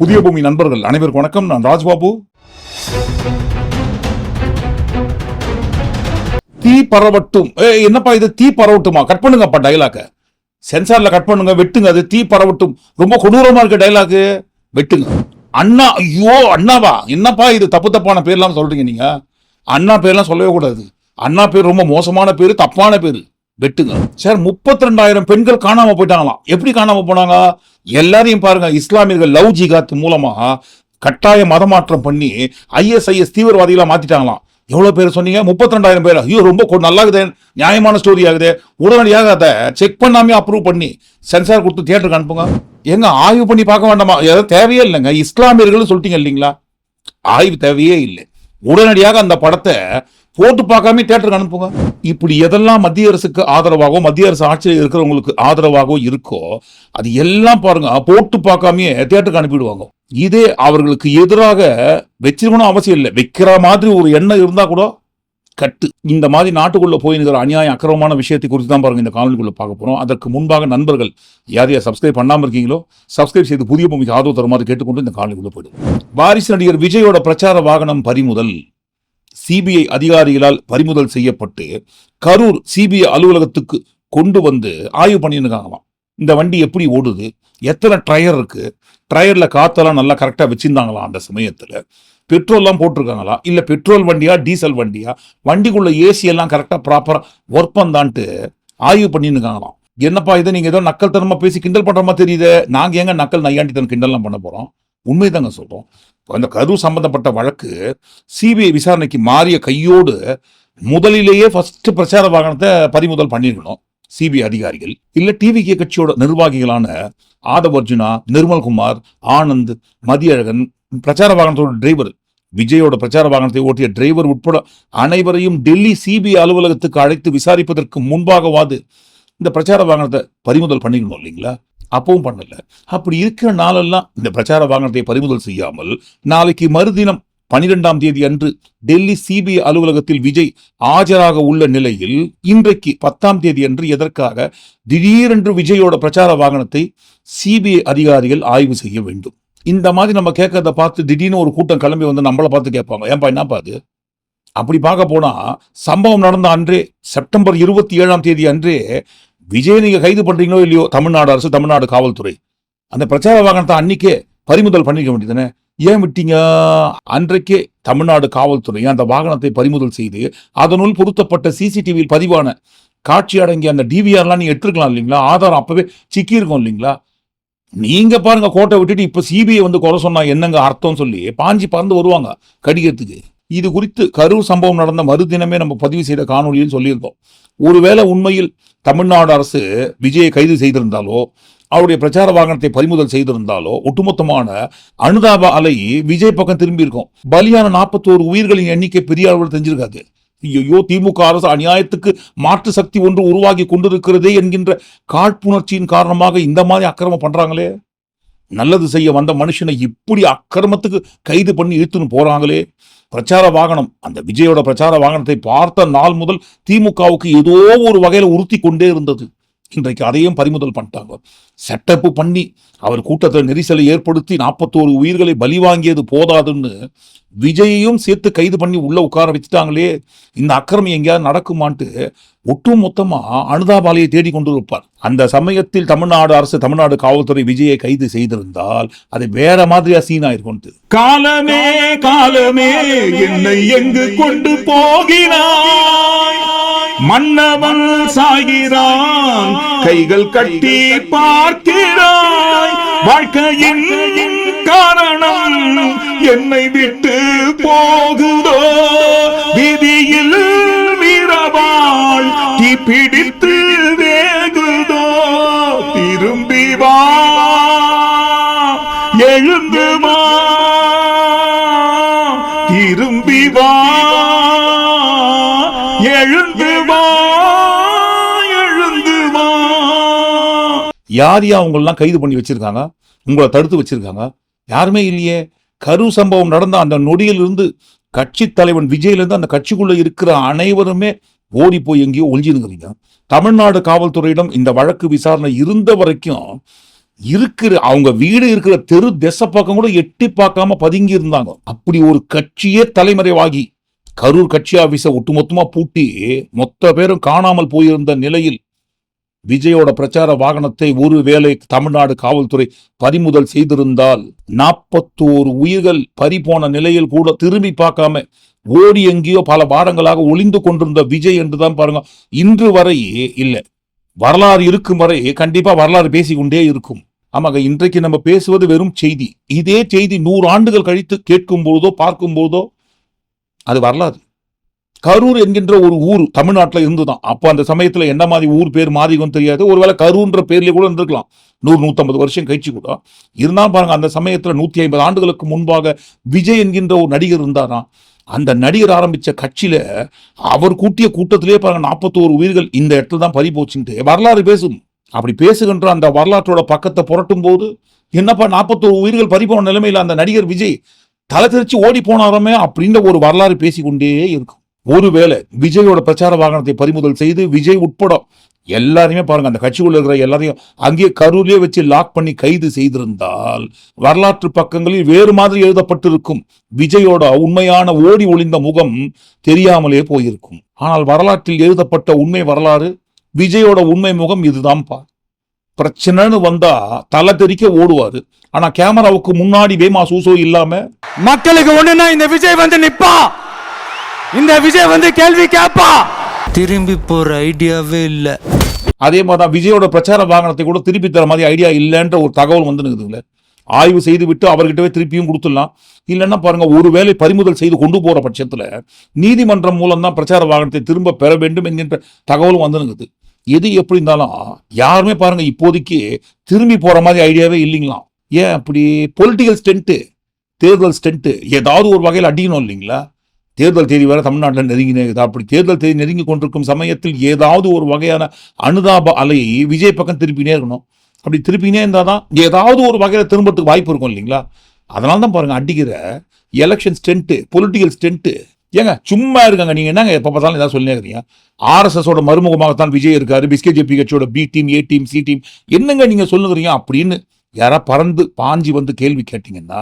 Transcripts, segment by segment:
புதிய பூமி நண்பர்கள் அனைவருக்கும் வணக்கம். நான் ராஜ்பாபு. தீ பரவட்டும். ஏய், என்னப்பா இது? தீ பரவட்டுமா? கட் பண்ணுங்கப்பா டைலாக சென்சார்ல கட் பண்ணுங்க வெட்டுங்க. அது தீ பரவட்டும். ரொம்ப கொடூரமா இருக்கு டைலாக் வெட்டுங்க. அண்ணா ஐயோ அண்ணாவா? என்னப்பா இது? தப்பு தப்பான பேர்லாம் சொல்றீங்க நீங்க. அண்ணா பேர்லாம் சொல்லவே கூடாது. அண்ணா பேர் ரொம்ப மோசமான பேர் தப்பான பேரு. வெட்டுங்க. சார் முப்பத்தி ரெண்டாயிரம் பெண்கள் காணாம போயிட்டாங்களாம். எப்படி காணாம போனாங்க? எல்லாரையும் பாருங்க இஸ்லாமியர்கள் லவ் ஜிகாத் மூலமாக கட்டாய மதமாற்றம் பண்ணி ஐஎஸ்ஐஎஸ் தீவிரவாதிகளா மாத்திட்டாங்களாம். எவ்வளோ பேர் சொன்னீங்க? முப்பத்தி ரெண்டாயிரம் பேர்? ஐயோ ரொம்ப நல்லா இருக்குது நியாயமான ஸ்டோரி ஆகுது. உடனடியாக அதை செக் பண்ணாமே அப்ரூவ் பண்ணி சென்சார் கொடுத்து தியேட்டருக்கு அனுப்புங்க. எங்க ஆய்வு பண்ணி பார்க்க வேண்டாமா? ஏதாவது தேவையே இல்லைங்க. இஸ்லாமியர்கள் சொல்லிட்டீங்க இல்லைங்களா? ஆய்வு தேவையே இல்லை. உடனடியாக அந்த படத்தை போட்டு பார்க்காம தேட்டருக்கு அனுப்புங்க. இப்படி எதெல்லாம் மத்திய அரசுக்கு ஆதரவாகவோ மத்திய அரசு ஆட்சியில் இருக்கிறவங்களுக்கு ஆதரவாகவோ இருக்கோ அது எல்லாம் பாருங்க போட்டு பார்க்காமயே தேட்டருக்கு அனுப்பிடுவாங்க. இதே அவர்களுக்கு எதிராக வச்சிருக்கணும் அவசியம் இல்லை. வைக்கிற மாதிரி ஒரு எண்ணம் இருந்தா கூட கட்டு. இந்த மாதிரி நாட்டுக்குள்ள போய் இருக்கிற அநியாய அக்கிரமமான விஷயத்தை குறித்து தான் பாருங்க இந்த காணொலிக்குள்ள பார்க்க போறோம். அதற்கு முன்பாக நண்பர்கள் யார் யார் சப்ஸ்கிரைப் பண்ணாம இருக்கீங்களோ சப்ஸ்கிரைப் செய்து புதிய பூமிக்கு ஆதரவு தருமாறு கேட்டுக்கொண்டு இந்த காணொலிக்குள்ள போயிடும் வாரிசு நடிகர் விஜயோட பிரச்சார வாகனம் பறிமுதல். சிபிஐ அதிகாரிகளால் பறிமுதல் செய்யப்பட்டு கரூர் சிபிஐ அலுவலகத்துக்கு கொண்டு வந்து ஆய்வு பண்ணியிருக்காங்களாம். இந்த வண்டி எப்படி ஓடுது? எத்தனை டயர் இருக்கு? ட்ரையர்ல காத்தெல்லாம் நல்லா கரெக்டா வச்சிருந்தாங்களாம் அந்த சமயத்தில். பெட்ரோல்லாம் போட்டிருக்காங்களா? இல்லை பெட்ரோல் வண்டியா டீசல் வண்டியா? வண்டிக்குள்ள ஏசி எல்லாம் கரெக்டாக ப்ராப்பராக ஒர்க் பண்ணான்ட்டு ஆய்வு பண்ணிருக்காங்களாம் என்னப்பா இதை? நீங்கள் ஏதோ நக்கல் தனமாக பேசி கிண்டல் பண்ற மாதிரி தெரியுது. நாங்கள் ஏங்க நக்கல் தன் கிண்டல்லாம் பண்ண போகிறோம் உண்மைதாங்க தாங்க சொல்கிறோம் அந்த கரூர் சம்பந்தப்பட்ட வழக்கு சிபிஐ விசாரணைக்கு மாறிய கையோடு முதலிலேயே ஃபஸ்ட்டு பிரச்சார வாகனத்தை பறிமுதல் பண்ணியிருக்கணும் சிபிஐ அதிகாரிகள். இல்லை டிவி கே கட்சியோட நிர்வாகிகளான ஆதவ் அர்ஜுனா நிர்மல்குமார் ஆனந்த் மதியழகன் பிரச்சார வாகனத்தோட டிரைவர் விஜயோட பிரச்சார வாகனத்தை ஓட்டிய டிரைவர் உட்பட அனைவரையும் டெல்லி சிபிஐ அலுவலகத்துக்கு அழைத்து விசாரிப்பதற்கு முன்பாகவாது இந்த பிரச்சார வாகனத்தை பறிமுதல் பண்ணிக்கணும் இல்லைங்களா? அப்பவும் பண்ணல. அப்படி இருக்கிற நாளெல்லாம் இந்த பிரச்சார வாகனத்தை பறிமுதல் செய்யாமல் நாளைக்கு மறுதினம் பனிரெண்டாம் தேதி அன்று டெல்லி சிபிஐ அலுவலகத்தில் விஜய் ஆஜராக உள்ள நிலையில் இன்றைக்கு பத்தாம் தேதி அன்று எதற்காக திடீரென்று விஜயோட பிரச்சார வாகனத்தை சிபிஐ அதிகாரிகள் ஆய்வு செய்ய வேண்டும்? இந்த மாதிரி நம்ம கேட்கறத பார்த்து திடீர்னு ஒரு கூட்டம் கிளம்பி வந்து நம்மளை பார்த்து கேட்பாங்க. ஏன்பா என்னப்பா அது? அப்படி பார்க்க போனால் சம்பவம் நடந்த அன்றே செப்டம்பர் இருபத்தி ஏழாம் தேதி அன்றே விஜய் நீங்கள் கைது பண்ணுறீங்களோ இல்லையோ தமிழ்நாடு அரசு தமிழ்நாடு காவல்துறை. அந்த பிரச்சார வாகனத்தை அன்னைக்கே பறிமுதல் பண்ணிக்க வேண்டியதுதானே? ஏன் விட்டீங்க? அன்றைக்கே தமிழ்நாடு காவல்துறை அந்த வாகனத்தை பறிமுதல் செய்து அதனுள் பொருத்தப்பட்ட சிசிடிவியில் பதிவான காட்சி அடங்கிய அந்த டிவிஆர்லாம் நீங்கள் எடுத்துருக்கலாம் இல்லைங்களா? ஆதாரம் அப்பவே சிக்கியிருக்கோம் இல்லைங்களா? நீங்க பாருங்க கோட்டை விட்டுட்டு இப்ப சிபிஐ வந்து குறை சொன்னா என்னங்க அர்த்தம் சொல்லி பாஞ்சி பறந்து வருவாங்க கடிக்கிறதுக்கு இது குறித்து கரூர் சம்பவம் நடந்த மறுதினமே நம்ம பதிவு செய்த காணொலியில் சொல்லியிருந்தோம். ஒருவேளை உண்மையில் தமிழ்நாடு அரசு விஜயை கைது செய்திருந்தாலோ அவருடைய பிரச்சார வாகனத்தை பறிமுதல் செய்திருந்தாலோ ஒட்டுமொத்தமான அனுதாப அலை விஜய் பக்கம் திரும்பி இருக்கும். பலியான நாற்பத்தோரு உயிர்களின் எண்ணிக்கை பெரிய அளவில் தெரிஞ்சிருக்காது. ஐயோ திமுக அரசு அநியாயத்துக்கு மாற்று சக்தி ஒன்று உருவாகி கொண்டிருக்கிறதே என்கின்ற காழ்ப்புணர்ச்சியின் காரணமாக இந்த மாதிரி அக்கிரமம் பண்றாங்களே? நல்லது செய்ய வந்த மனுஷனை இப்படி அக்கிரமத்துக்கு கைது பண்ணி இழுத்துன்னு போறாங்களே? பிரச்சார வாகனம் அந்த விஜயோட பிரச்சார வாகனத்தை பார்த்த நாள் முதல் திமுகவுக்கு ஏதோ ஒரு வகையில உறுத்தி கொண்டே இருந்தது. இன்றைக்கு அதையும் பறிமுதல் பண்ணிட்டாங்க. செட்டப்பு பண்ணி அவர் கூட்டத்தில் நெரிசலை ஏற்படுத்தி நாற்பத்தோரு உயிர்களை பலி வாங்கியது போதாதுன்னு விஜயையும் சேர்த்து கைது பண்ணி உள்ள உட்கார வச்சுட்டாங்களே இந்த அக்கிரமம் எங்கேயாவது நடக்குமான்ட்டு ஒட்டு மொத்தமா அனுதாபாலையை தேடி கொண்டு இருப்பார். அந்த சமயத்தில் தமிழ்நாடு அரசு தமிழ்நாடு காவல்துறை விஜயை கைது செய்திருந்தால் அது வேற மாதிரியா சீன் ஆயிருக்கும் காலமே காலமே என்னை எங்கு கொண்டு போகிறாய்? மன்னவன் சாகிறான் கைகள் கட்டி பார்க்கிறாய். வாழ்க்கையின் காரணம் என்னை விட்டு போகுதோ? விதியில் வீரவாள் தீ பிடித்து வேகுதோ? திரும்பி வா. எழுந்து வா. திரும்பி வா. யார் யா உங்களெல்லாம் கைது பண்ணி வச்சுருக்காங்க? உங்களை தடுத்து வச்சுருக்காங்க? யாருமே இல்லையே. கரு சம்பவம் நடந்த அந்த நொடியிலிருந்து கட்சி தலைவன் விஜயிலிருந்து அந்த கட்சிக்குள்ளே இருக்கிற அனைவருமே ஓடி போய் எங்கேயோ ஒளிஞ்சிருக்கிறீங்க. தமிழ்நாடு காவல்துறையிடம் இந்த வழக்கு விசாரணை இருந்த வரைக்கும் இருக்கிற அவங்க வீடு இருக்கிற தெரு திசை பக்கம் கூட எட்டி பார்க்காம பதுங்கி இருந்தாங்க. அப்படி ஒரு கட்சியே தலைமறைவாகி கரூர் கட்சி ஆஃபீஸை ஒட்டுமொத்தமாக பூட்டி மொத்த பேரும் காணாமல் போயிருந்த நிலையில் விஜயோட பிரச்சார வாகனத்தை ஒருவேளை தமிழ்நாடு காவல்துறை பறிமுதல் செய்திருந்தால் நாற்பத்தோரு உயிர்கள் பறிபோன நிலையில் கூட திரும்பி பார்க்காம ஓடி எங்கேயோ பல வாரங்களாக ஒளிந்து கொண்டிருந்த விஜய் என்றுதான் பாருங்க. இன்று வரையே இல்லை. வரலாறு இருக்கும் வரை கண்டிப்பா வரலாறு பேசிக்கொண்டே இருக்கும். ஆமாங்க இன்றைக்கு நம்ம பேசுவது வெறும் செய்தி. இதே செய்தி நூறு ஆண்டுகள் கழித்து கேட்கும் பொழுதோ பார்க்கும் பொழுதோ அது வரலாறு. கரூர் என்கின்ற ஒரு ஊர் தமிழ்நாட்டில் இருந்துதான். அப்போ அந்த சமயத்துல என்ன மாதிரி ஊர் பேர் மாறிக்கும் தெரியாது. ஒருவேளை கரூர்ன்ற பேர்லயே கூட இருந்திருக்கலாம். நூறு நூற்றம்பது வருஷம் கழிச்சு கூட. இருந்தாலும் பாருங்க அந்த சமயத்துல நூத்தி ஐம்பது ஆண்டுகளுக்கு முன்பாக விஜய் என்கின்ற ஒரு நடிகர் இருந்தாராம் அந்த நடிகர் ஆரம்பிச்ச கட்சியில அவர் கூட்டிய கூட்டத்திலே பாருங்க நாற்பத்தோரு உயிர்கள் இந்த இடத்துல தான் பறி போச்சுன்ட்டு. வரலாறு பேசும். அப்படி பேசுகின்ற அந்த வரலாற்றோட பக்கத்தை புரட்டும் போது என்னப்பா நாற்பத்தோரு உயிர்கள் பறி போன அந்த நடிகர் விஜய் தலை தெரிச்சு ஓடி போனாரமே அப்படின்ற ஒரு வரலாறு பேசிக்கொண்டே இருக்கும். ஒருவேளை விஜயோட பிரச்சார வாகனத்தை பறிமுதல் செய்து விஜய் உட்பட எல்லாரையுமே பாருங்க அந்த கட்சிக்குள்ள இருக்கிற எல்லாரையும் அங்கேயே கரூர்லேயே வச்சு லாக் பண்ணி கைது செய்திருந்தால் வரலாற்று பக்கங்களில் வேறு மாதிரி எழுதப்பட்டிருக்கும். விஜயோட உண்மையான ஓடி ஒளிந்த முகம் தெரியாமலே போயிருக்கும். ஆனால் வரலாற்றில் எழுதப்பட்ட உண்மை வரலாறு விஜயோட உண்மை முகம் இதுதான்ப்பா. பிரச்சனைன்னு வந்தா தலை தெறிக்க ஓடுவாரு. ஆனா கேமராவுக்கு முன்னாடி வேமா சூசோ இல்லாம மக்களுக்கு ஒண்ணுன்னா இந்த விஜய் வந்து நிப்பா. இந்த விஜய் வந்து கேள்வி கேப்பா. திரும்பி போற ஐடியாவே இல்ல. அதே மாதிரி தான் விஜயோட பிரச்சார வாகனத்தை கூட திருப்பி தர மாதிரி ஐடியா இல்லைன்ற ஒரு தகவல் வந்து ஆய்வு செய்து விட்டு அவர்கிட்டவே திருப்பியும் கொடுத்துடலாம். இல்லைன்னா பாருங்க ஒருவேளை பறிமுதல் செய்து கொண்டு போற பட்சத்துல நீதிமன்றம் மூலம் தான் பிரச்சார வாகனத்தை திரும்ப பெற வேண்டும் என்கின்ற தகவலும் வந்து நிற்குது எது எப்படி இருந்தாலும் யாருமே பாருங்க இப்போதைக்கு திரும்பி போற மாதிரி ஐடியாவே இல்லைங்களாம் ஏன் அப்படி? பொலிட்டிக்கல் ஸ்டென்ட்டு தேர்தல் ஸ்டென்ட்டு ஏதாவது ஒரு வகையில் அடிக்கணும் இல்லைங்களா? தேர்தல் தேதி வேற தமிழ்நாட்டில் நெருங்கினது அப்படி தேர்தல் தேதி நெருங்கி கொண்டிருக்கும் சமயத்தில் ஏதாவது ஒரு வகையான அனுதாப அலையை விஜய் பக்கம் திருப்பினே இருக்கணும். அப்படி திருப்பினே இருந்தால் தான் ஏதாவது ஒரு வகையில் திரும்பத்துக்கு வாய்ப்பு இருக்கும் இல்லைங்களா? அதனால தான் பாருங்கள் அடிக்கிற எலெக்ஷன் ஸ்டென்ட்டு பொலிட்டிக்கல் ஸ்டென்ட்டு ஏங்க சும்மா இருக்காங்க நீங்கள் என்னங்க எப்போ பார்த்தாலும் ஏதாவது சொல்லி இருக்கிறீங்க. ஆர்எஸ்எஸோட மருமுகமாகத்தான் விஜய் இருக்காரு பிஸ்கே ஜேபி கட்சியோட B team A team C team என்னங்க நீங்கள் சொல்லுகிறீங்க அப்படின்னு யாராவது பறந்து பாஞ்சி வந்து கேள்வி கேட்டிங்கன்னா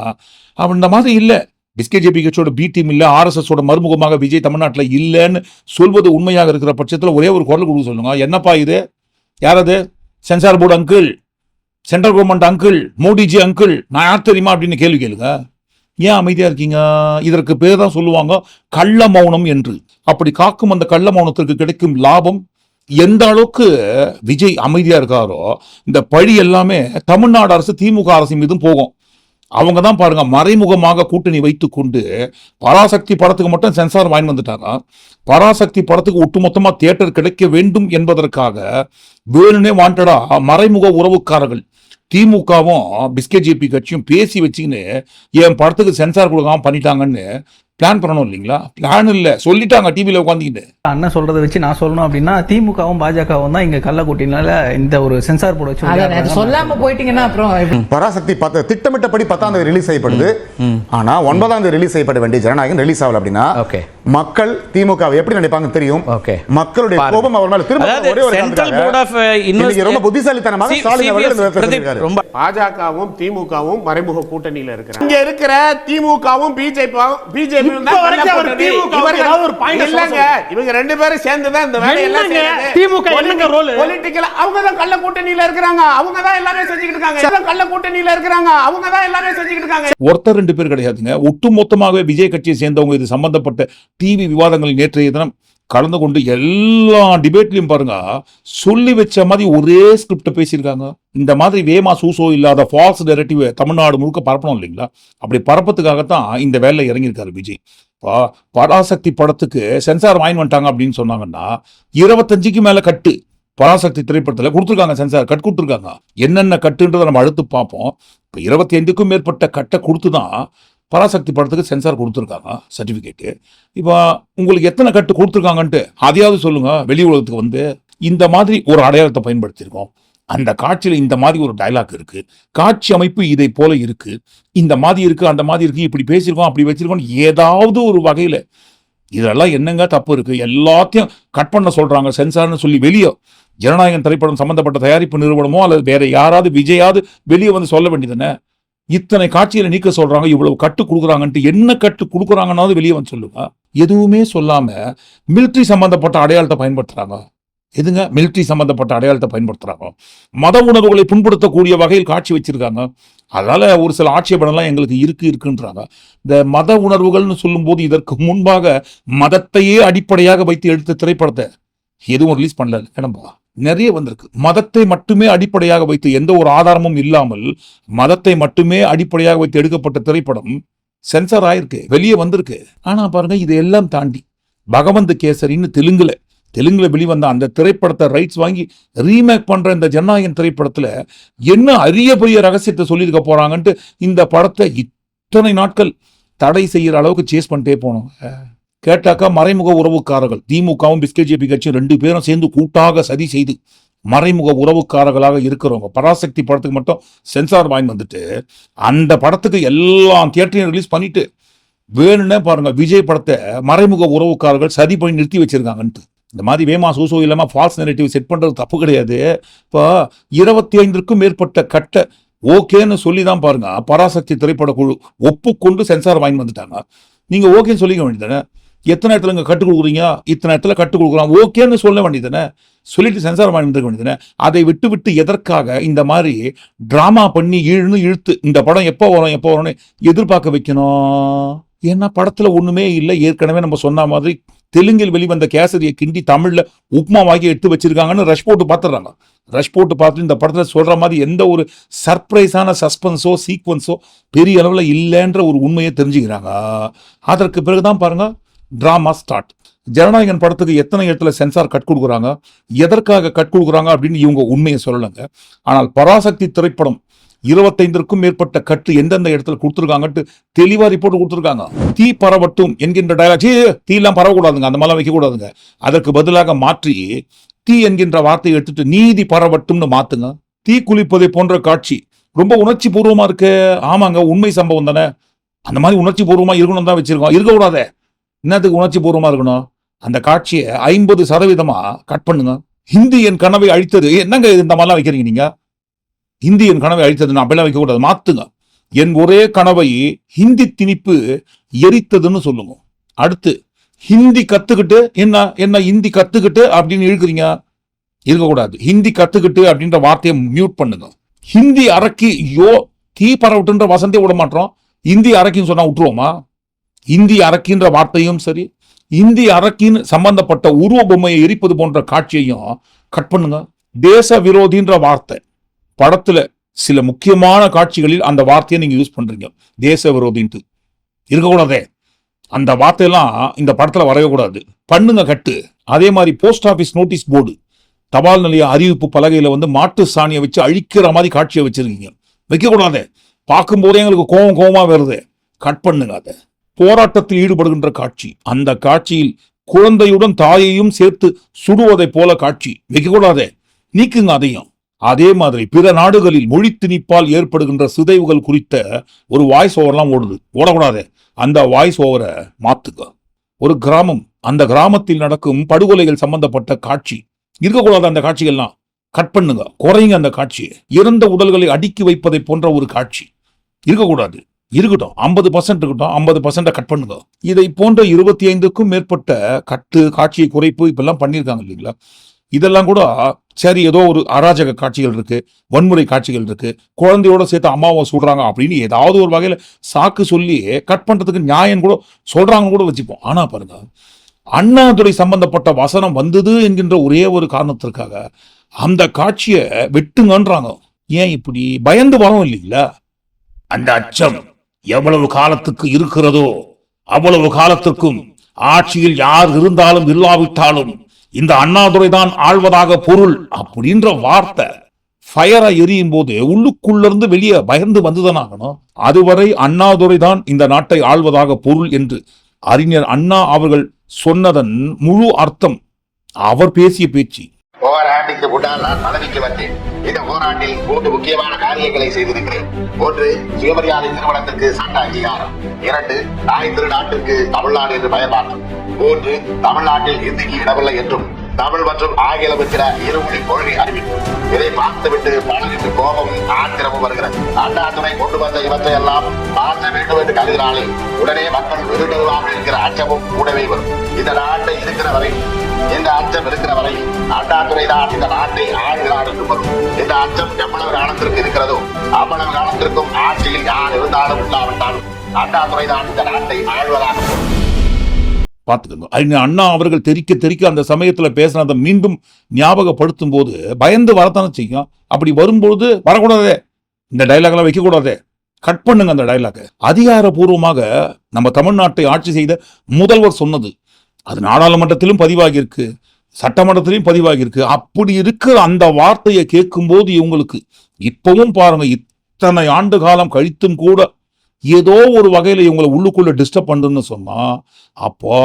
அவன் இந்த மாதிரி இல்லை. பிஸ்கேஜேபி கட்சியோட பி டீம் இல்லை ஆர்எஸ்எஸோட மறுமுகமாக விஜய் தமிழ்நாட்டில் இல்லைன்னு சொல்வது உண்மையாக இருக்கிற பட்சத்தில் ஒரே ஒரு குரல் கொடுக்க சொல்லுங்க. என்னப்பா இது? யாரது? Censor board uncle central government uncle Modiji uncle நான் யார் தெரியுமா அப்படின்னு கேள்வி கேளுங்க. ஏன் அமைதியாக இருக்கீங்க? இதற்கு பேர் தான் சொல்லுவாங்க கள்ள மௌனம் என்று. அப்படி காக்கும் அந்த கள்ள மௌனத்திற்கு கிடைக்கும் லாபம் எந்த அளவுக்கு விஜய் அமைதியாக இருக்காரோ இந்த பழி எல்லாமே தமிழ்நாடு அரசு திமுக அரசு மீதும் போகும். அவங்க தான் பாருங்க மறைமுகமாக கூட்டணி வைத்துக்கொண்டு பராசக்தி படத்துக்கு மட்டும் சென்சார் வாங்கி வந்துட்டாங்க பராசக்தி படத்துக்கு ஒட்டுமொத்தமாக தியேட்டர் கிடைக்க வேண்டும் என்பதற்காக வேணுனே வாண்டடா மறைமுக உறவுக்காரர்கள் திமுகவும் பிஸ்கெட் ஜேபி கட்சியும் பேசி வச்சுக்கின்னு என் படத்துக்கு சென்சார் கொடுக்காம பண்ணிட்டாங்கன்னு பிளான் பண்ணணும் இல்லைங்களா? பிளான் இல்லை சொல்லிட்டாங்க டிவியில் உட்காந்துக்கிட்டு அண்ணன் சொல்றதை வச்சு நான் சொல்லணும் அப்படின்னா திமுகவும் பாஜகவும் தான் இங்க கள்ளக்கூட்டினால இந்த ஒரு சென்சார் போர்டு வச்சு. சொல்லாம போயிட்டீங்கன்னா அப்புறம்? பராசக்தி பத்து திட்டமிட்டபடி பத்தாம் தேதி ரிலீஸ் செய்யப்படுது ஆனா ஒன்பதாம் தேதி ரிலீஸ் செய்யப்பட வேண்டிய ஜனநாயகம் ரிலீஸ் ஆகல அப்படின்னா. மக்கள் திமுக எப்படி நினைப்பாங்க தெரியும். மக்களுடைய. கோபம் அவர் மேல திரும்ப ஒரே ஒரு uh, இன்னைக்கு ரொம்ப புத்திசாலித்தனமாக ஸ்டாலின் அவர்கள். ரொம்ப பாஜகவும் திமுகவும் மறைமுக கூட்டணியில இருக்கிறாங்க இங்க இருக்கிற திமுகவும் பிஜேபியும் பிஜேபியும் இவங்க ரெண்டு பேரும் சேர்ந்து தான் இந்த வேலையெல்லாம். திமுக என்னங்க role? political அவங்க தான் கள்ள கூட்டணியில இருக்கிறாங்க. அவங்க தான் எல்லாமே செஞ்சுக்கிட்டு இருக்காங்க. எல்லாம் கள்ள கூட்டணியில இருக்கிறாங்க. அவங்க தான் எல்லாமே செஞ்சுக்கிட்டு இருக்காங்க. ஒருத்தர் ரெண்டு பேர் கிடையாதுங்க. ஒட்டுமொத்தமாகவே விஜய் கட்சியை சேர்ந்தவங்க இது சம்பந்தப்பட்ட டிவி விவாதங்கள் நேற்றைய தினம் கலந்து கொண்டு எல்லா டிபேட்லயும் பாருங்க சொல்லி வச்ச மாதிரி ஒரே ஸ்கிரிப்ட பேசியிருக்காங்க. இந்த மாதிரி வேமா சூசோ இல்லாத ஃபால்ஸ் நெரட்டிவ் தமிழ்நாடு முழுக்க பரப்பணும் இல்லைங்களா? அப்படி பரப்பத்துக்காகத்தான் இந்த வேலையில் இறங்கியிருக்காரு விஜய். இப்போ பராசக்தி படத்துக்கு சென்சார் வாங்கி வந்துட்டாங்க அப்படின்னு சொன்னாங்கன்னா இருபத்தஞ்சுக்கு மேலே கட்டு. பராசக்தி திரைப்படத்தில் கொடுத்துருக்காங்க சென்சார் கட் கொடுத்துருக்காங்க. என்னென்ன கட்டுன்றதை நம்ம அடுத்து பார்ப்போம். இப்போ இருபத்தி ஐந்துக்கும் மேற்பட்ட கட்டை கொடுத்து தான் பராசக்தி படத்துக்கு சென்சார் கொடுத்துருக்காங்க சர்டிஃபிகேட்டு இப்போ உங்களுக்கு எத்தனை கட்டு கொடுத்துருக்காங்கன்ட்டு அதையாவது சொல்லுங்கள் வெளி உலகத்துக்கு வந்து இந்த மாதிரி ஒரு அடையாளத்தை பயன்படுத்தியிருக்கோம். அந்த காட்சியில் இந்த மாதிரி ஒரு டயலாக் இருக்கு. காட்சி அமைப்பு இதை போல இருக்கு. இந்த மாதிரி இருக்கு அந்த மாதிரி இருக்கு இப்படி பேசியிருக்கோம் அப்படி வச்சிருக்கோம் ஏதாவது ஒரு வகையில் இதெல்லாம் என்னங்க தப்பு இருக்கு? எல்லாத்தையும் கட் பண்ண சொல்றாங்க சென்சார்னு சொல்லி வெளியே ஜனநாயகன் திரைப்படம் சம்பந்தப்பட்ட தயாரிப்பு நிறுவனமோ அல்லது வேற யாராவது விஜயாவது வெளியே வந்து சொல்ல வேண்டியதுன்னு இத்தனை காட்சிகளை நீக்க சொல்றாங்க இவ்வளவு கட்டு கொடுக்குறாங்கன்ட்டு என்ன கட்டு கொடுக்குறாங்கன்னாவது வெளியே வந்து சொல்லுங்க. எதுவுமே சொல்லாம மிலிட்ரி சம்பந்தப்பட்ட அடையாளத்தை பயன்படுத்துறாங்க. எதுங்க? மிலிட்ரி சம்பந்தப்பட்ட அடையாளத்தை பயன்படுத்துகிறாங்க மத உணர்வுகளை புண்படுத்தக்கூடிய வகையில் காட்சி வச்சுருக்காங்க. அதனால் ஒரு சில ஆட்சேபனம்லாம் எங்களுக்கு இருக்குது இருக்குன்றாங்க. இந்த மத உணர்வுகள்னு சொல்லும்போது இதற்கு முன்பாக மதத்தையே அடிப்படையாக வைத்து எடுத்த திரைப்படத்தை எதுவும் ரிலீஸ் பண்ணல. என்னப்பா நிறைய வந்திருக்கு. மதத்தை மட்டுமே அடிப்படையாக வைத்து எந்த ஒரு ஆதாரமும் இல்லாமல் மதத்தை மட்டுமே அடிப்படையாக வைத்து எடுக்கப்பட்ட திரைப்படம் சென்சார் ஆயிருக்கு. வெளியே வந்திருக்கு. ஆனால் பாருங்க இதையெல்லாம் தாண்டி பகவந்த் கேசரின்னு தெலுங்குல தெலுங்கில் வெளிவந்த அந்த திரைப்படத்தை ரைட்ஸ் வாங்கி ரீமேக் பண்ணுற இந்த ஜனநாயகன் திரைப்படத்தில் என்ன அரிய பெரிய ரகசியத்தை சொல்லியிருக்க போகிறாங்கன்ட்டு இந்த படத்தை இத்தனை நாட்கள் தடை செய்கிற அளவுக்கு சேஸ் பண்ணிட்டே போனோம். கேட்டாக்கா மறைமுக உறவுக்காரர்கள் திமுகவும் பிஸ்கெட் ஜேபி கட்சியும் ரெண்டு பேரும் சேர்ந்து கூட்டாக சதி செய்து மறைமுக உறவுக்காரர்களாக இருக்கிறவங்க. பராசக்தி படத்துக்கு மட்டும் சென்சார் வாங்கி வந்துட்டு அந்த படத்துக்கு எல்லா தியேட்டரையும் ரிலீஸ் பண்ணிட்டு வேணும்னே பாருங்க விஜய் படத்தை மறைமுக உறவுக்காரர்கள் சதி பண்ணி நிறுத்தி வச்சிருக்காங்கன்ட்டு. இந்த மாதிரி வேமா சூசோ இல்லாமல் ஃபால்ஸ் நெரேட்டிவ் செட் பண்ணுறது தப்பு கிடையாது. இப்போ இருபத்தி ஐந்திற்கும் மேற்பட்ட கட்ட ஓகேன்னு சொல்லி தான் பாருங்க. பராசக்தி திரைப்பட குழு ஒப்புக்கொண்டு சென்சார் வாங்கி வந்துட்டாங்க. நீங்கள் ஓகேன்னு சொல்லிக்க வேண்டியதானே எத்தனை இடத்துல இங்கே கட்டு கொடுக்குறீங்க? இத்தனை இடத்துல கட்டுக் கொடுக்குறோம் ஓகேன்னு சொல்ல வேண்டியதானே சொல்லிட்டு சென்சார் வாங்கி வந்துருக்க வேண்டியதானே அதை விட்டு விட்டு எதற்காக இந்த மாதிரி ட்ராமா பண்ணி இழுன்னு இழுத்து இந்த படம் எப்போ வரும் எப்போ வரும்னு எதிர்பார்க்க வைக்கணும்? ஏன்னா படத்தில் ஒன்றுமே இல்லை. ஏற்கனவே நம்ம சொன்ன மாதிரி தெலுங்கில் வெளிவந்த கேசரியை கிண்டி தமிழில் உப்மாவாக்கி எடுத்து வச்சிருக்காங்கன்னு ரஷ் போட்டு பார்த்துடுறாங்க. ரஷ் போட்டு பார்த்துட்டு இந்த படத்தில் சொல்கிற மாதிரி எந்த ஒரு சர்ப்ரைஸான சஸ்பென்ஸோ சீக்வன்ஸோ பெரிய அளவில் இல்லைன்ற ஒரு உண்மையை தெரிஞ்சுக்கிறாங்க. அதற்கு பிறகு தான் பாருங்கள் ட்ராமா ஸ்டார்ட் ஜனநாயகன் படத்துக்கு எத்தனை இடத்துல சென்சார் கட் கொடுக்குறாங்க? எதற்காக கட் கொடுக்குறாங்க அப்படின்னு இவங்க உண்மையை சொல்லலைங்க. ஆனால் பராசக்தி திரைப்படம் இருபத்தைந்திற்கும் மேற்பட்ட கட்டு எந்தெந்த இடத்துல கொடுத்துருக்காங்கன்ட்டு தெளிவாக ரிப்போர்ட் கொடுத்துருக்காங்க. தீ பரவட்டும் என்கின்ற டயலாக் தீ எல்லாம் பரவக்கூடாதுங்க. அந்த மாதிரிலாம் வைக்கக்கூடாதுங்க. அதற்கு பதிலாக மாற்றி தீ என்கின்ற வார்த்தையை எடுத்துட்டு நீதி பரவட்டும்னு மாத்துங்க. தீ குளிப்பதை போன்ற காட்சி. ரொம்ப உணர்ச்சி பூர்வமா இருக்கு. ஆமாங்க உண்மை சம்பவம் தானே. அந்த மாதிரி உணர்ச்சி பூர்வமா இருக்கணும் தான் வச்சிருக்கோம். இருக்கக்கூடாதே. என்னத்துக்கு உணர்ச்சி பூர்வமா இருக்கணும்? அந்த காட்சியை ஐம்பது சதவீதமா கட் பண்ணுங்க. ஹிந்தி என் கனவை அழித்தது. என்னங்க இந்த மாதிரிலாம் வைக்கிறீங்க நீங்க? ஹிந்தி என் கனவை அழித்தது நான் அப்படிலாம் வைக்கக்கூடாது மாத்துங்க. என் ஒரே கனவை ஹிந்தி திணிப்பு எரித்ததுன்னு சொல்லுங்க. அடுத்து ஹிந்தி கத்துக்கிட்டு என்ன என்ன ஹிந்தி கத்துக்கிட்டு அப்படின்னு இழுக்கிறீங்க? இருக்கக்கூடாது ஹிந்தி கத்துக்கிட்டு அப்படின்ற வார்த்தையை மியூட் பண்ணுங்க. ஹிந்தி அரக்கி யோ தீ பரவட்டுன்ற வசந்தே விட மாட்டோம். ஹிந்தி அரக்கின்னு சொன்னா விட்டுருவோமா? இந்தி அரக்கின்ற வார்த்தையும் சரி இந்தி அரக்கின்னு சம்பந்தப்பட்ட உருவ பொம்மையை எரிப்பது போன்ற காட்சியையும் கட் பண்ணுங்க. தேச விரோதின்ற வார்த்தை. படத்துல சில முக்கியமான காட்சிகளில் அந்த வார்த்தையை நீங்க யூஸ் பண்றீங்க. தேச விரோதின்ட்டு இருக்கக்கூடாதே. அந்த வார்த்தையெல்லாம் இந்த படத்துல வரவே கூடாது பண்ணுங்க கட்டு. அதே மாதிரி போஸ்ட் ஆபீஸ் நோட்டீஸ் போர்டு தபால் நிலைய அறிவிப்பு பலகையில வந்து மாட்டு சாணியை வச்சு அழிக்கிற மாதிரி காட்சியை வச்சிருக்கீங்க. வைக்கக்கூடாதே. பார்க்கும்போதே எங்களுக்கு கோவம் கோவமா வருது. கட் பண்ணுங்க அதை. போராட்டத்தில் ஈடுபடுகின்ற காட்சி. அந்த காட்சியில் குழந்தையுடன் தாயையும் சேர்த்து சுடுவதைப் போல காட்சி. வைக்கக்கூடாதே. நீக்குங்க அதையும். அதே மாதிரி பிற நாடுகளில் மொழி திணிப்பால் ஏற்படுகின்ற சிதைவுகள் குறித்த ஒரு வாய்ஸ் ஓவர்லாம் ஓடுது. ஓடக்கூடாது. அந்த வாய்ஸ் ஓவரை மாத்துங்க. ஒரு கிராமம் அந்த கிராமத்தில் நடக்கும் படுகொலைகள் சம்பந்தப்பட்ட காட்சி. இருக்கக்கூடாது அந்த காட்சிகள்லாம். கட் பண்ணுங்க. குறைங்க அந்த காட்சியை. இறந்த உடல்களை அடுக்கி வைப்பதை போன்ற ஒரு காட்சி. இருக்கக்கூடாது. இருக்கட்டும். ஐம்பது பர்சன்ட் இருக்கட்டும். ஐம்பது பர்சன்ட கட் பண்ணுங்க. இதை போன்ற இருபத்தி ஐந்துக்கும் மேற்பட்ட கட்டு காட்சியை குறைப்பு இப்பெல்லாம் பண்ணியிருக்காங்க இல்லைங்களா? இதெல்லாம் கூட சரி ஏதோ ஒரு அராஜக காட்சிகள் இருக்கு வன்முறை காட்சிகள் இருக்கு குழந்தையோட சேர்த்து அம்மாவை சொல்றாங்க அப்படின்னு ஏதாவது ஒரு வகையில சாக்கு சொல்லி கட் பண்றதுக்கு நியாயம் கூட சொல்றாங்கன்னு கூட வச்சுப்போம். ஆனா பாருங்க அண்ணாதுரை சம்பந்தப்பட்ட வசனம் வந்தது என்கின்ற ஒரே ஒரு காரணத்திற்காக அந்த காட்சியை வெட்டுங்கன்றாங்க. ஏன் இப்படி? பயந்து வரோம் இல்லைங்களா? அந்த அச்சம் எவ்வளவு காலத்துக்கு இருக்கிறதோ அவ்வளவு காலத்துக்கும் ஆட்சியில் யார் இருந்தாலும் இல்லாவிட்டாலும் இந்த அண்ணாதுரை தான் ஆள்வதாக பொருள் அப்படின்ற வார்த்தை. ஃபயரை எரியும் போது உள்ளுக்குள்ள இருந்து வெளியே பயந்து வந்துதான் அதுவரை அண்ணாதுரை தான் இந்த நாட்டை ஆள்வதாக பொருள் என்று அறிஞர் அண்ணா அவர்கள் சொன்னதன் முழு அர்த்தம். அவர் பேசிய பேச்சு. ஓராண்டுக்கு முன்னால் நான் பதவிக்கு வந்தேன் இந்த ஓராண்டில் மூன்று முக்கியமான காரியங்களை செய்திருக்கிறேன். ஒன்று சுயமரியாதை நிறுவனத்திற்கு சட்ட அங்கீகாரம். இரண்டு தாய் திருநாட்டிற்கு தமிழ்நாடு என்று பயன்பாட்டம் மூன்று தமிழ்நாட்டில் இந்திக்கு இடமில்லை என்றும் தமிழ் மற்றும் ஆங்கிலம் என்கிற இருமொழி கொள்கை அறிவிப்பு. இதை பார்த்துவிட்டு பலருக்கு கோபமும் ஆத்திரமும் வருகிறது. அண்ணாதுரை கொண்டு வந்த இவற்றை எல்லாம் மாற்ற வேண்டும் என்று கருதினாலே உடனே மக்கள் விரும்புவார்கள் என்கிற அச்சமும் கூடவே வரும். இந்த நாட்டை இருக்கிற வரை இந்த அச்சம் இருக்கிற வரை அண்ணாதுரை தான் இந்த நாட்டை ஆளுகிறார் என்று வரும் இந்த அச்சம் எவ்வளவு காலத்திற்கு இருக்கிறதோ அவ்வளவு காலத்திற்கும் ஆட்சியில் யார் இருந்தாலும் இல்லாவிட்டாலும் அண்ணாதுரை தான் இந்த நாட்டை ஆழ்வதாக பார்த்துக்கோங்க. அண்ணா அவர்கள் தெரிக்க தெரிக்க அந்த சமயத்தில் பேசினதை மீண்டும் ஞாபகப்படுத்தும் போது பயந்து வரத்தானே செய்யும். அப்படி வரும்பொழுது வரக்கூடாதே. இந்த டைலாக்லாம் வைக்கக்கூடாதே. கட் பண்ணுங்க அந்த டைலாக் அதிகாரப்பூர்வமாக நம்ம தமிழ்நாட்டை ஆட்சி செய்த முதல்வர் சொன்னது. அது நாடாளுமன்றத்திலும் பதிவாகியிருக்கு. சட்டமன்றத்திலையும் பதிவாகியிருக்கு. இருக்கு அப்படி இருக்கிற அந்த வார்த்தையை கேட்கும்போது இவங்களுக்கு இப்பவும் பாருங்க இத்தனை ஆண்டு காலம் கழித்தும் கூட ஏதோ ஒரு வகையில இவங்களை உள்ளுக்குள்ள டிஸ்டர்ப் பண்ணுன்னு சொன்னா அப்போ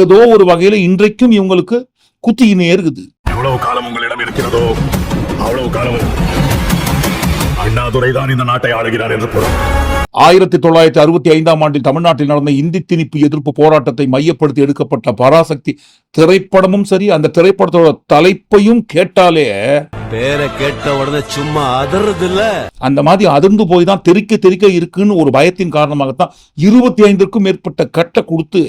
ஏதோ ஒரு வகையில இன்றைக்கும் இவங்களுக்கு குத்திக்கினே இருக்குது. எவ்வளவு காலம் உங்களிடம் இருக்கிறதோ அவ்வளவு காலமும் அண்ணாதுரை தான் இந்த நாட்டை ஆளுகிறார் என்று பொருள். ஆயிரத்தி தொள்ளாயிரத்தி அறுபத்தி ஐந்தாம் ஆண்டில் தமிழ்நாட்டில் நடந்த இந்தி திணிப்பு எதிர்ப்பு போராட்டத்தை மையப்படுத்தி எடுக்கப்பட்ட பராசக்தி திரைப்படமும் சரி அந்த திரைப்படத்தோட தலைப்பையும் கேட்டாலே பேரை கேட்ட உடனே சும்மா அதறது இல்ல அந்த மாதிரி அதிர்ந்து போய் தான் தெறிக்க தெறிக்க இருக்குன்னு ஒரு பயத்தின் காரணமாகத்தான் இருபத்தி ஐந்திற்கும் மேற்பட்ட கட்டை கொடுத்து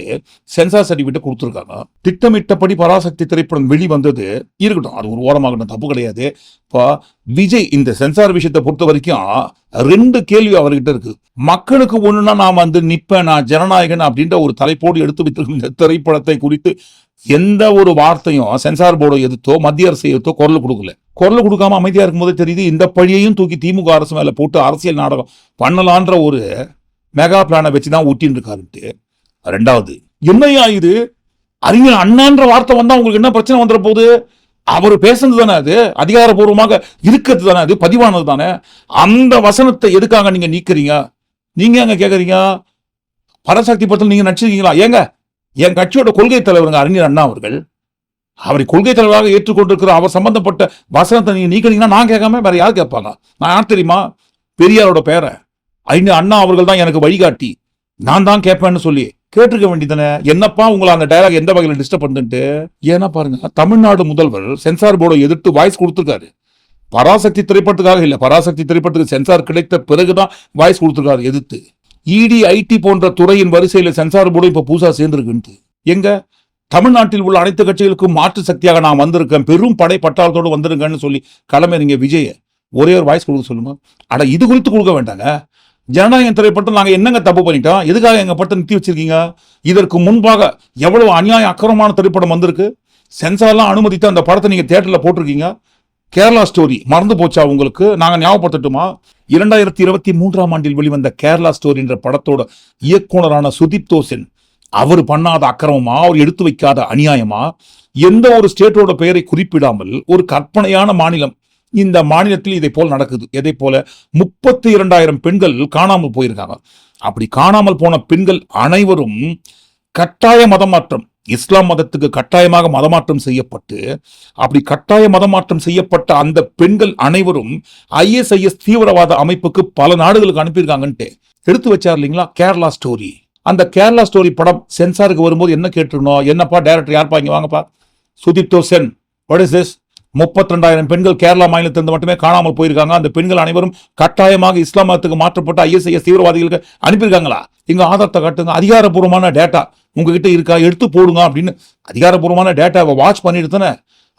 சென்சார் சர்டிபிகேட் கொடுத்துருக்காங்க. திட்டமிட்டபடி பராசக்தி திரைப்படம் வெளிவந்தது. இருக்கட்டும் அது ஒரு ஓரமாகட்டும் தப்பு கிடையாது. இப்போ விஜய் இந்த சென்சார் விஷயத்தை பொறுத்த வரைக்கும் ரெண்டு கேள்வி அவர்கிட்ட இருக்கு. மக்களுக்கு ஒண்ணுனா நான் வந்து நிப்பேன் நான் ஜனநாயகன் அப்படின்ற ஒரு தலைப்போடு எடுத்து வைத்திருக்கும் இந்த திரைப்படத்தை குறித்து எந்த ஒரு வார்த்தையும் சென்சார் போர்டை எதிர்த்தோ மத்திய அரசை எதிர்த்தோ குரல் கொடுக்கல. குரல் கொடுக்காம அமைதியாக இருக்கும்போது தெரியுது இந்த பழியையும் தூக்கி திமுக அரசு மேலே போட்டு அரசியல் நாடகம் பண்ணலான்ற ஒரு மெகா பிளானை வச்சு தான் ஊட்டின்னு இருக்காருன்ட்டு ரெண்டாவது என்னையா இது? அறிஞர் அண்ணான்ற வார்த்தை வந்தால் உங்களுக்கு என்ன பிரச்சனை வந்துட போகுது அவர் பேசுனது தானே அது? அதிகாரப்பூர்வமாக இருக்கிறது தானே அது? பதிவானது தானே? அந்த வசனத்தை எதுக்காக நீங்கள் நீக்கிறீங்க? நீங்கள் எங்க கேட்குறீங்க பரசக்தி படத்தில் நீங்கள் நடிச்சிருக்கீங்களா? ஏங்க? என் கட்சியோட கொள்கை தலைவருங்க அறிஞர் அண்ணா அவர்கள். அவரை கொள்கை தலைவராக ஏற்றுக்கொண்டிருக்கிற அவர் சம்பந்தப்பட்ட வசனத்தை நீங்க நீக்கினீங்கன்னா நான் கேட்காம வேற யார் கேட்பாங்க? நான் யார் தெரியுமா? பெரியாரோட பேரை. ஐநா அண்ணா அவர்கள் தான் எனக்கு வழிகாட்டி. நான் தான் கேட்பேன்னு சொல்லி கேட்டிருக்க வேண்டியதானே என்னப்பா உங்களை அந்த டயலாக் எந்த வகையில் டிஸ்டர்ப் பண்ணுன்ட்டு ஏன்னா பாருங்க தமிழ்நாடு முதல்வர் சென்சார் போர்டை எதிர்த்து வாய்ஸ் கொடுத்துருக்காரு. பராசக்தி திரைப்படத்துக்காக இல்லை பராசக்தி திரைப்படத்துக்கு சென்சார் கிடைத்த பிறகுதான் வாய்ஸ் கொடுத்துருக்காரு எதிர்த்து. இடி ஐடி போன்ற துறையின் வரிசையில் சென்சார் போர்டு இப்போ பூசா சேர்ந்துருக்குன்ட்டு. எங்க? தமிழ்நாட்டில் உள்ள அனைத்து கட்சிகளுக்கும் மாற்று சக்தியாக நான் வந்திருக்கேன். பெரும் படை பட்டாளத்தோடு வந்திருக்கேன்னு சொல்லி கிளம்பிறீங்க விஜய ஒரே ஒரு வாய்ஸ் கொடுக்க சொல்லுங்க. அட இது குறித்து கொடுக்க வேண்டாங்க. ஜனநாயகம் திரைப்படத்தில் நாங்கள் என்னங்க தப்பு பண்ணிட்டோம்? எதுக்காக எங்கள் படத்தை நிறுத்தி வச்சிருக்கீங்க? இதற்கு முன்பாக எவ்வளவு அநியாய அக்கிரமமான திரைப்படம் வந்திருக்கு? சென்சார்லாம் அனுமதித்து அந்த படத்தை நீங்கள் தேட்டரில் போட்டிருக்கீங்க. கேரளா ஸ்டோரி மறந்து போச்சா உங்களுக்கு? நாங்கள் ஞாபகப்படுத்தட்டுமா? இரண்டாயிரத்தி இருபத்தி மூன்றாம் ஆண்டில் வெளிவந்த கேரளா ஸ்டோரின்ற படத்தோட இயக்குனரான சுதீப் தோசன் அவர் பண்ணாத அக்கிரமமா அவர் எடுத்து வைக்காத அநியாயமா எந்த ஒரு ஸ்டேட்டோட பெயரை குறிப்பிடாமல் ஒரு கற்பனையான மாநிலம் இந்த மாநிலத்தில் இதை போல் நடக்குது. எதை போல? முப்பத்தி இரண்டாயிரம் பெண்கள் காணாமல் போயிருக்காங்க. அப்படி காணாமல் போன பெண்கள் அனைவரும் கட்டாய மதமாற்றம் இஸ்லாம் மதத்துக்கு கட்டாயமாக மதமாற்றம் செய்யப்பட்டு அப்படி கட்டாய மதமாற்றம் செய்யப்பட்ட அந்த பெண்கள் அனைவரும் ஐஎஸ்ஐஎஸ் தீவிரவாத அமைப்புக்கு பல நாடுகளுக்கு அனுப்பியிருக்காங்கன்ட்டு. எடுத்து வச்சார் இல்லைங்களா? கேரளா ஸ்டோரி. அந்த கேரளா ஸ்டோரி படம் சென்சாருக்கு வரும்போது என்ன கேட்டுருக்கணும்? என்னப்பா டேரக்டர் யார்ப்பா? இங்கே வாங்கப்பா. Sudipto Sen what is this முப்பத்தி ரெண்டாயிரம் பெண்கள் கேரளா மாநிலத்திலிருந்து மட்டுமே காணாமல் போயிருக்காங்க. அந்த பெண்கள் அனைவரும் கட்டாயமாக இஸ்லாம் மதத்துக்கு மாற்றப்பட்ட ஐஎஸ்ஐஎஸ் தீவிரவாதிகளுக்கு அனுப்பியிருக்காங்களா? இங்கே ஆதாரத்தை காட்டுங்க. அதிகாரப்பூர்வமான டேட்டா உங்ககிட்ட இருக்கா? எடுத்து போடுங்க அப்படின்னு அதிகாரப்பூர்வமான டேட்டாவை வாட்ச் பண்ணிட்டு தானே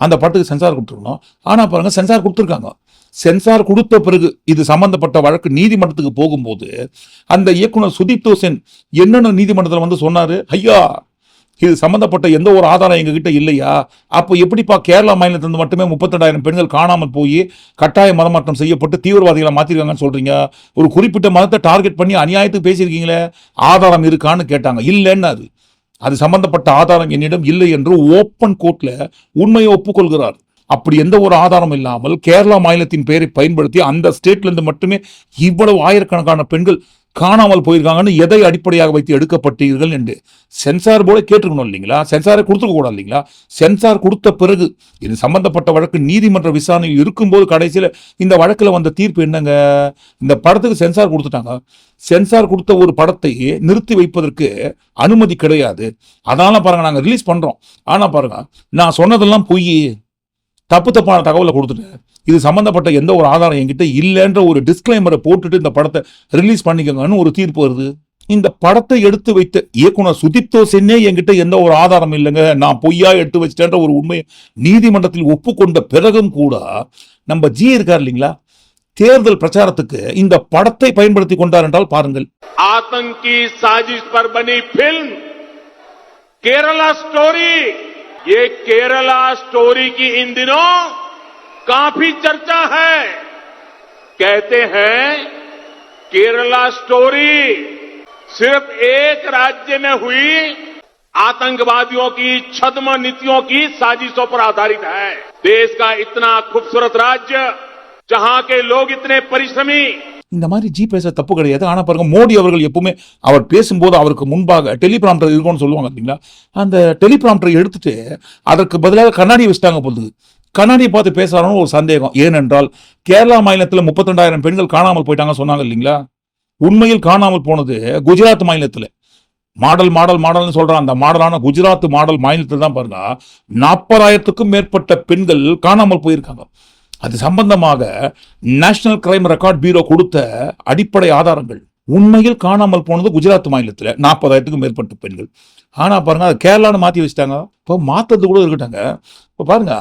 அந்த படத்துக்கு சென்சார் கொடுத்துருக்கணும். ஆனால் பாருங்க சென்சார் கொடுத்துருக்காங்க. சென்சார் கொடுத்த பிறகு இது சம்பந்தப்பட்ட வழக்கு நீதிமன்றத்துக்கு போகும்போது அந்த இயக்குனர் சுதீப் தோசன் என்னென்ன நீதிமன்றத்தில் வந்து சொன்னார்? ஐயா இது சம்பந்தப்பட்ட எந்த ஒரு ஆதாரம் எங்ககிட்ட இல்லையா? அப்போ எப்படிப்பா கேரளா மாநிலத்திலிருந்து மட்டுமே முப்பத்தெண்டாயிரம் பெண்கள் காணாமல் போய் கட்டாய மதமாற்றம் செய்யப்பட்டு தீவிரவாதிகளை மாற்றிருக்காங்கன்னு சொல்கிறீங்க ஒரு குறிப்பிட்ட மதத்தை டார்கெட் பண்ணி அநியாயத்துக்கு பேசியிருக்கீங்களே? ஆதாரம் இருக்கான்னு கேட்டாங்க. இல்லைன்னு அது. அது சம்பந்தப்பட்ட ஆதாரம் என்னிடம் இல்லை என்று ஓப்பன் கோர்ட்டில் உண்மையை ஒப்புக்கொள்கிறார். அப்படி எந்த ஒரு ஆதாரம் இல்லாமல் கேரளா மாநிலத்தின் பெயரை பயன்படுத்தி அந்த ஸ்டேட்லேருந்து மட்டுமே இவ்வளவு ஆயிரக்கணக்கான பெண்கள் காணாமல் போயிருக்காங்கன்னு எதை அடிப்படையாக வைத்து எடுக்கப்பட்டீர்கள் என்று சென்சார் போர்டை கேட்டுக்கணும் இல்லைங்களா? சென்சாரை கொடுத்துக்க கூடாது இல்லைங்களா? சென்சார் கொடுத்த பிறகு இது சம்பந்தப்பட்ட வழக்கு நீதிமன்ற விசாரணையில் இருக்கும்போது கடைசியில் இந்த வழக்கில் வந்த தீர்ப்பு என்னங்க? இந்த படத்துக்கு சென்சார் கொடுத்துட்டாங்க. சென்சார் கொடுத்த ஒரு படத்தை நிறுத்தி வைப்பதற்கு அனுமதி கிடையாது. அதனால பாருங்க நாங்கள் ரிலீஸ் பண்ணுறோம் ஆனால் பாருங்க நான் சொன்னதெல்லாம் பொய். தப்பு தப்பான தகவலை கொடுத்துட்டு இது சம்மந்தப்பட்ட எந்த ஒரு ஆதாரம் என்கிட்ட இல்லைன்ற ஒரு டிஸ்க்ளைமரை போட்டுட்டு இந்த படத்தை ரிலீஸ் பண்ணிக்கோங்கன்னு ஒரு தீர்ப்பு வருது. இந்த படத்தை எடுத்து வைத்த இயக்குனர் சுதிப்தோ சென்னே என்கிட்ட எந்த ஒரு ஆதாரம் இல்லைங்க நான் பொய்யா எடுத்து வச்சிட்டேன்ற ஒரு உண்மையை நீதிமன்றத்தில் ஒப்புக்கொண்ட பிறகும் கூட நம்ம ஜி இருக்கார் இல்லைங்களா? தேர்தல் பிரச்சாரத்துக்கு இந்த படத்தை பயன்படுத்தி கொண்டார் என்றால் பாருங்கள். ஆதங்கி சாஜிஷ் பர் பனி கேரளா ஸ்டோரி ये केरला स्टोरी की इन दिनों काफ़ी चर्चा है। कहते हैं, केरला स्टोरी सिर्फ़ एक राज्य में हुई, आतंकवादियों की, छद्म नीतियों की साजिशों पर आधारित है। देश का इतना खूबसूरत राज्य, जहाँ के लोग इतने परिश्रमी இந்த மாதிரி ஜி பேச தப்பு கிடையாது. ஆனால் பாருங்க மோடி அவர்கள் எப்பவுமே அவர் பேசும்போது அவருக்கு முன்பாக டெலிபிராம்டர் இருக்கும்னு சொல்லுவாங்க இல்லைங்களா அந்த டெலிபிராம்டரை எடுத்துட்டு அதற்கு பதிலாக கண்ணாடி வச்சுட்டாங்க பொழுது கண்ணாடியை பார்த்து பேசுறாருன்னு ஒரு சந்தேகம். ஏனென்றால் கேரளா மாநிலத்தில் முப்பத்திரெண்டாயிரம் பெண்கள் காணாமல் போயிட்டாங்க சொன்னாங்க இல்லைங்களா? உண்மையில் காணாமல் போனது குஜராத் மாநிலத்தில். மாடல் மாடல் மாடல்னு சொல்றான் அந்த மாடலான குஜராத் மாடல் மாநிலத்தில் தான் பாருங்க நாற்பதாயிரத்துக்கும் மேற்பட்ட பெண்கள் காணாமல் போயிருக்காங்க. அது சம்பந்தமாக நேஷனல் கிரைம் ரெக்கார்ட் பீரோ கொடுத்த அடிப்படை ஆதாரங்கள். உண்மையில் காணாமல் போனது குஜராத் மாநிலத்தில். நாற்பதாயிரத்துக்கும் மேற்பட்ட பெண்கள். ஆனால் பாருங்கள் அது கேரளான்னு மாற்றி வச்சுட்டாங்க. இப்போ மாற்றுறது கூட இருக்கட்டாங்க இப்போ பாருங்க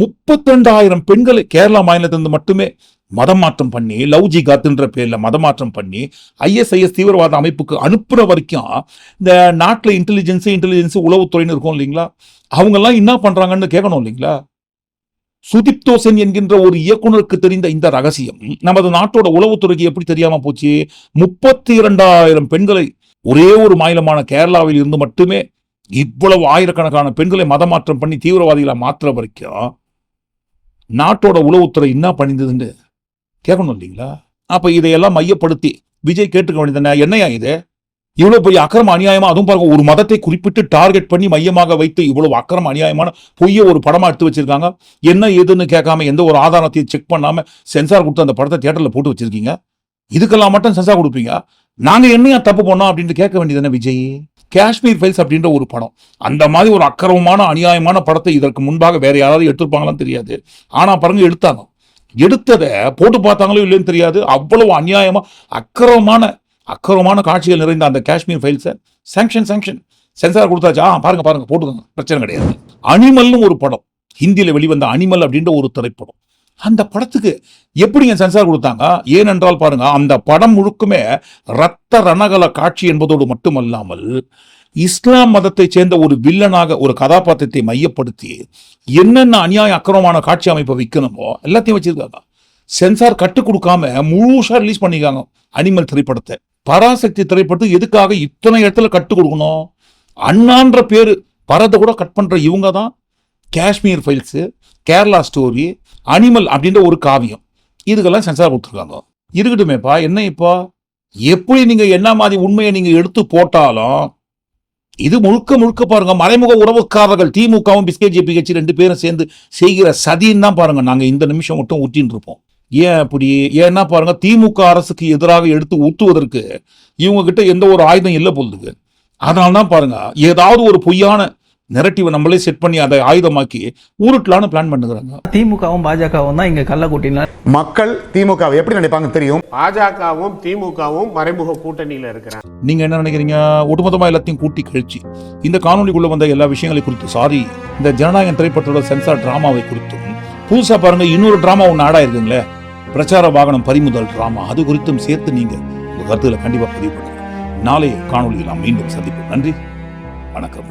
முப்பத்திரெண்டாயிரம் பெண்களை கேரளா மாநிலத்திலிருந்து மட்டுமே மதம் மாற்றம் பண்ணி லவ் ஜிகாத்துன்ற பேரில் மதம் மாற்றம் பண்ணி ஐஎஸ்ஐஎஸ் தீவிரவாத அமைப்புக்கு அனுப்புகிற வரைக்கும் இந்த நாட்டில் இன்டெலிஜென்ஸு இன்டெலிஜென்ஸு உளவுத்துறைன்னு இருக்கும் இல்லைங்களா? அவங்கெல்லாம் என்ன பண்ணுறாங்கன்னு கேட்கணும் இல்லைங்களா? சுதிப்தோ சென் என்கின்ற ஒரு இயக்குனருக்கு தெரிந்த இந்த ரகசியம். நமது நாட்டோட உளவுத்துறைக்கு எப்படி தெரியாம போச்சு? முப்பத்தி இரண்டாயிரம் பெண்களை ஒரே ஒரு மாநிலமான கேரளாவில் இருந்து மட்டுமே இவ்வளவு ஆயிரக்கணக்கான பெண்களை மதமாற்றம் பண்ணி தீவிரவாதிகளை மாற்றுற வரைக்கும் நாட்டோட உளவுத்துறை என்ன பண்ணிந்ததுன்னு கேட்கணும் இல்லைங்களா? அப்ப இதையெல்லாம் மையப்படுத்தி விஜய் கேட்டுக்க வேண்டியது என்னையா இது? இவ்வளவு பெரிய அக்கிரம அநியாயமா? அதுவும் பாருங்க ஒரு மதத்தை குறிப்பிட்டு டார்கெட் பண்ணி மையமாக வைத்து இவ்வளவு அக்கிரம அநியாயமான பொய்ய ஒரு படமா எடுத்து வச்சிருக்காங்க. என்ன ஏதுன்னு கேட்காம எந்த ஒரு ஆதாரத்தையும் செக் பண்ணாம சென்சார் கொடுத்து அந்த படத்தை தியேட்டர்ல போட்டு வச்சிருக்கீங்க? இதுக்கெல்லாம் மட்டும் சென்சார் கொடுப்பீங்க? நாங்க என்னையா தப்பு பண்ணோம் அப்படின்ட்டு கேட்க வேண்டியது விஜய்? காஷ்மீர் ஃபைல்ஸ் அப்படின்ற ஒரு படம். அந்த மாதிரி ஒரு அக்கிரமமான அநியாயமான படத்தை இதற்கு முன்பாக வேற யாராவது எடுத்திருப்பாங்களான்னு தெரியாது. ஆனா பாருங்க எடுத்தாங்க. எடுத்ததை போட்டு பார்த்தாங்களோ இல்லைன்னு தெரியாது. அவ்வளவு அநியாயமா அக்கிரமமான அக்கரமான காட்சிகள் நிறைந்த அந்த காஷ்மீர் ஃபைல்ஸை சாங்ஷன் சாங்ஷன் சென்சார் கொடுத்தாச்சா. ஆ, பாருங்க பாருங்க போட்டுக்கோங்க. பிரச்சனை கிடையாது. அனிமல்னு ஒரு படம். ஹிந்தியில் வெளிவந்த அனிமல் அப்படின்ற ஒரு திரைப்படம். அந்த படத்துக்கு எப்படிங்க சென்சார் கொடுத்தாங்க? ஏனென்றால் பாருங்க அந்த படம் முழுக்குமே ரத்த ரணகல காட்சி என்பதோடு மட்டுமல்லாமல் இஸ்லாம் மதத்தை சேர்ந்த ஒரு வில்லனாக ஒரு கதாபாத்திரத்தை மையப்படுத்தி என்னென்ன அநியாய அக்கிரமமான காட்சி அமைப்பை வைக்கணுமோ எல்லாத்தையும் வச்சிருக்காங்க. சென்சார் கட்டுக் கொடுக்காம முழுசாக ரிலீஸ் பண்ணிக்காங்க அனிமல் திரைப்படத்தை. பராசக்தி திரைப்படத்துக்கு எதுக்காக இத்தனை இடத்துல கட்டு கொடுக்கணும்? அண்ணான்ற பேர். பரத்தை கூட கட் பண்ணுற இவங்க தான் Kashmir files Kerala story animal அப்படின்ற ஒரு காவியம். இதுக்கெல்லாம் சென்சார் கொடுத்துருக்காங்க. இருக்கட்டுமேப்பா என்ன இப்போ? எப்படி நீங்கள் என்ன மாதிரி உண்மையை நீங்கள் எடுத்து போட்டாலும் இது முழுக்க முழுக்க பாருங்க மறைமுக உறவுக்காரர்கள் திமுகவும் பிஸ்கேஜி கட்சி ரெண்டு பேரும் சேர்ந்து செய்கிற சதின்னு தான் பாருங்க நாங்கள் இந்த நிமிஷம் மட்டும் ஊற்றின்னு இருப்போம். ஏன் அப்படி ஏன்னா பாருங்க திமுக அரசுக்கு எதிராக எடுத்து ஊத்துவதற்கு இவங்க கிட்ட எந்த ஒரு ஆயுதம் இல்லை பொழுதுக்கு அதனால தான் பாருங்க ஏதாவது ஒரு பொய்யான நெரட்டிவை நம்மளே செட் பண்ணி அதை ஆயுதமாக்கி உருட்டலான்னு பிளான் பண்ணுகிறாங்க. திமுகவும் பாஜகவும் தான் இங்க கள்ளக்கூட்டினா மக்கள் திமுகவை எப்படி நினைப்பாங்க தெரியும்? பாஜகவும் திமுகவும் மறைமுக கூட்டணியில இருக்கிறாங்க. நீங்க என்ன நினைக்கிறீங்க? ஒட்டுமொத்தமா எல்லாத்தையும் கூட்டி கழிச்சு இந்த காணொலிக்குள்ள வந்த எல்லா விஷயங்களை குறித்து சாரி இந்த ஜனநாயகம் திரைப்படத்தோட சென்சார் டிராமாவை குறித்தும் புதுசா பாருங்க இன்னொரு டிராமா ஒன்று ஆடா இருக்குங்களே பிரச்சார வாகனம் பறிமுதல் டிராமா அது குறித்தும் சேர்த்து நீங்க உங்க கருத்துல கண்டிப்பா பதிவு பண்ணுங்க. நாளைய காணொலியில் நாம் மீண்டும் சந்திப்போம். நன்றி. வணக்கம்.